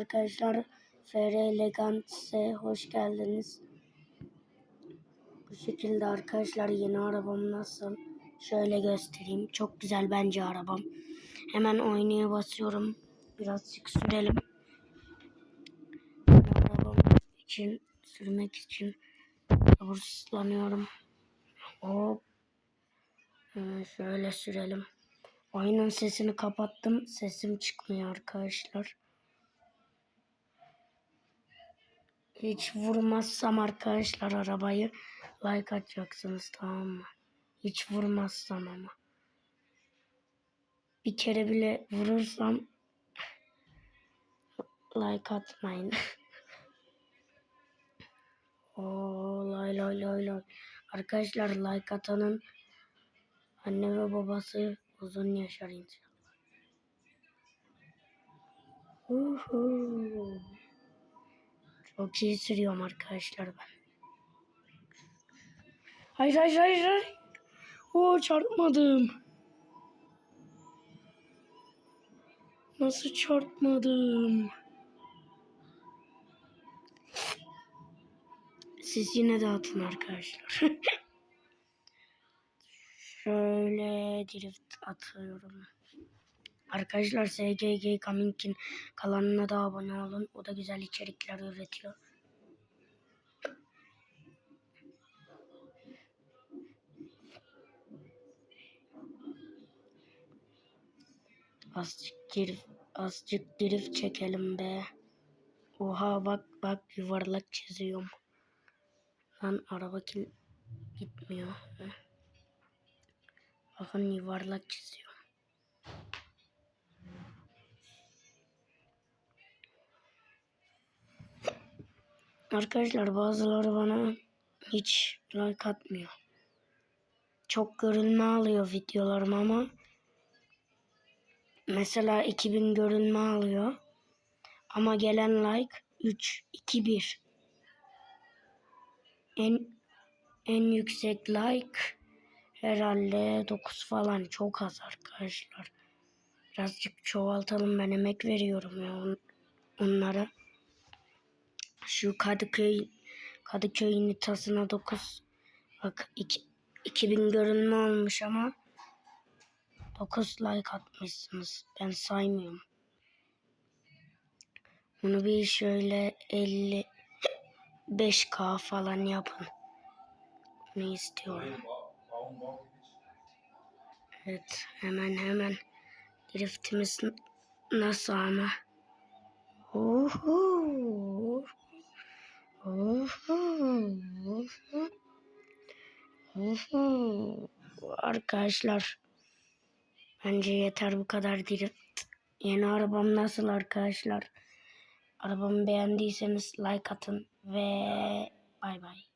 arkadaşlar. FR Elegant'e hoş geldiniz. Bu şekilde arkadaşlar yeni arabam nasıl? Şöyle göstereyim. Çok güzel bence arabam. Hemen oynaya basıyorum. Birazcık sürelim. Arabam için sürmek için sabırsızlanıyorum. Hop. Şöyle sürelim. Oyunun sesini kapattım. Sesim çıkmıyor arkadaşlar. Hiç vurmazsam arkadaşlar arabayı like atacaksınız tamam mı? Hiç vurmazsam ama. Bir kere bile vurursam like atmayın. Oo, lay lay lay lay. Arkadaşlar like atanın anne ve babası uzun yaşar inşallah. Uhu. Çok iyi sürüyorum arkadaşlar ben. Hayır hayır hayır hayır. Oo çarpmadım. Nasıl çarpmadım? Siz yine de atın arkadaşlar. Şöyle drift atıyorum. Arkadaşlar SGG Coming'in kanalına da abone olun. O da güzel içerikler üretiyor. Azıcık drift, azıcık drift çekelim be. Oha bak bak yuvarlak çiziyorum. Lan araba kim gitmiyor. Bakın yuvarlak çiziyor. Arkadaşlar bazıları bana hiç like atmıyor. Çok görünme alıyor videolarım ama mesela 2000 görünme alıyor. Ama gelen like 3 2 1. En en yüksek like herhalde 9 falan çok az arkadaşlar. Birazcık çoğaltalım ben emek veriyorum ya on, onlara. Şu Kadıköy Kadıköy nitasına 9 bak iki, 2000 görünme olmuş ama 9 like atmışsınız. Ben saymıyorum. Bunu bir şöyle 50 5K falan yapın. Ne istiyorum. Evet hemen hemen driftimiz nasıl ama? Oho. Arkadaşlar bence yeter bu kadar drift. Yeni arabam nasıl arkadaşlar? Arabamı beğendiyseniz like atın ve bay bay.